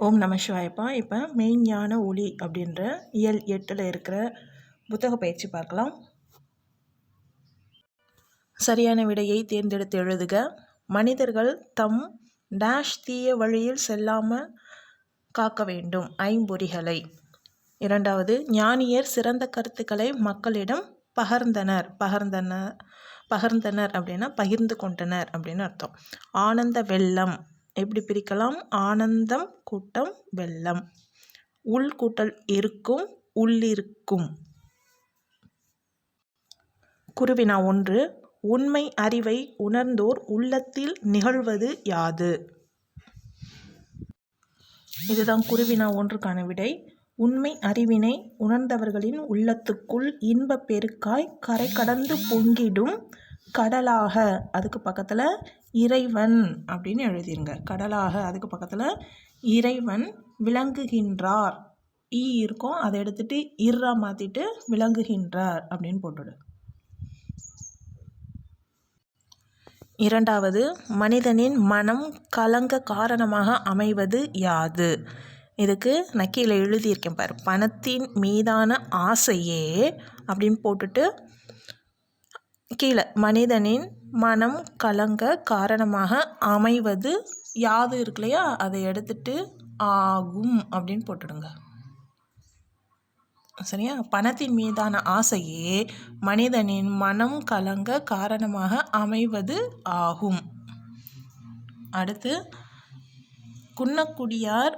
ஓம் நம சிவாயப்பா. இப்போ மெய்ஞான ஒளி அப்படின்ற இயல் எட்டில் இருக்கிற புத்தக பயிற்சி பார்க்கலாம். சரியான விடையை தேர்ந்தெடுத்து எழுதுக. மனிதர்கள் தம் டேஷ் தீய வழியில் செல்லாமல் காக்க வேண்டும். ஐம்பொறிகளை. இரண்டாவது ஞானியர் சிறந்த கருத்துக்களை மக்களிடம் பகர்ந்தனர். பகர்ந்தனர் பகர்ந்தனர் அப்படின்னா பகிர்ந்து கொண்டனர் அப்படின்னு அர்த்தம். ஆனந்த வெள்ளம். எப்படி பிரிக்கலாம்? ஆனந்தம் கூட்டம் வெள்ளம். உள் கூட்டல் இருக்கும் உள்ளிருக்கும் குருவினா ஒன்று. உண்மை அறிவை உணர்ந்தோர் உள்ளத்தில் நிகழ்வது யாது? இதுதான் குருவினா ஒன்றுக்கான விடை. உண்மை அறிவினை உணர்ந்தவர்களின் உள்ளத்துக்குள் இன்பப் பெருக்காய் கரை கடந்து பொங்கிடும் கடலாக. அதுக்கு பக்கத்தில் இறைவன் அப்படின்னு எழுதிருங்க. கடலாக அதுக்கு பக்கத்தில் இறைவன் விளங்குகின்றார். ஈ இருக்கும். அதை எடுத்துட்டு இர்ரா மாற்றிட்டு விளங்குகின்றார் அப்படின்னு போட்டுடு. இரண்டாவது மனிதனின் மனம் கலங்க காரணமாக அமைவது யாது? இதுக்கு நான் கீழே எழுதியிருக்கேன் பாரு. பணத்தின் மீதான ஆசையே அப்படின்னு போட்டுட்டு கீழே மனிதனின் மனம் கலங்க காரணமாக அமைவது யாது இருக்கு இல்லையா? அதை எடுத்துட்டு ஆகும் அப்படின்னு போட்டுடுங்க. சரியா? பணத்தின் மீதான ஆசையே மனிதனின் மனம் கலங்க காரணமாக அமைவது ஆகும். அடுத்து குன்னக்குடியார்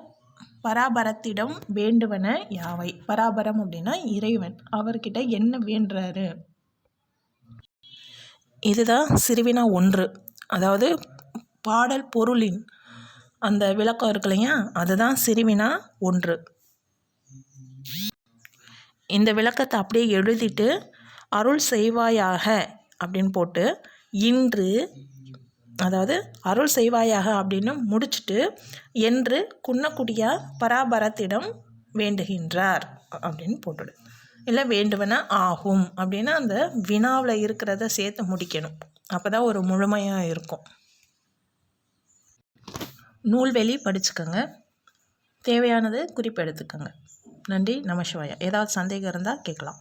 பராபரத்திடம் வேண்டுவன யாவை? பராபரம் அப்படின்னா இறைவன். அவர்கிட்ட என்ன வேண்டுறாரு? இதுதான் சிறுவினா ஒன்று. அதாவது பாடல் பொருளின் அந்த விளக்கம் இருக்கு இல்லையா? அதுதான் சிறுவினா ஒன்று. இந்த விளக்கத்தை அப்படியே எழுதிட்டு அருள் செய்வாயாக அப்படின்னு போட்டு இன்று அதாவது அருள் செய்வாயாக அப்படின்னு முடிச்சுட்டு என்று குன்னக்குடியா பராபரத்திடம் வேண்டுகின்றார் அப்படின்னு போட்டுடு. இல்லை வேண்டுவன ஆகும் அப்படின்னா அந்த வினாவில் இருக்கிறத சேர்த்து முடிக்கணும். அப்போ தான் ஒரு முழுமையாக இருக்கும். நூல்வெளி படிச்சுக்கோங்க. தேவையானது குறிப்பு எடுத்துக்கோங்க நன்றி நமசிவாயா ஏதாவது சந்தேகம் இருந்தால் கேட்கலாம்.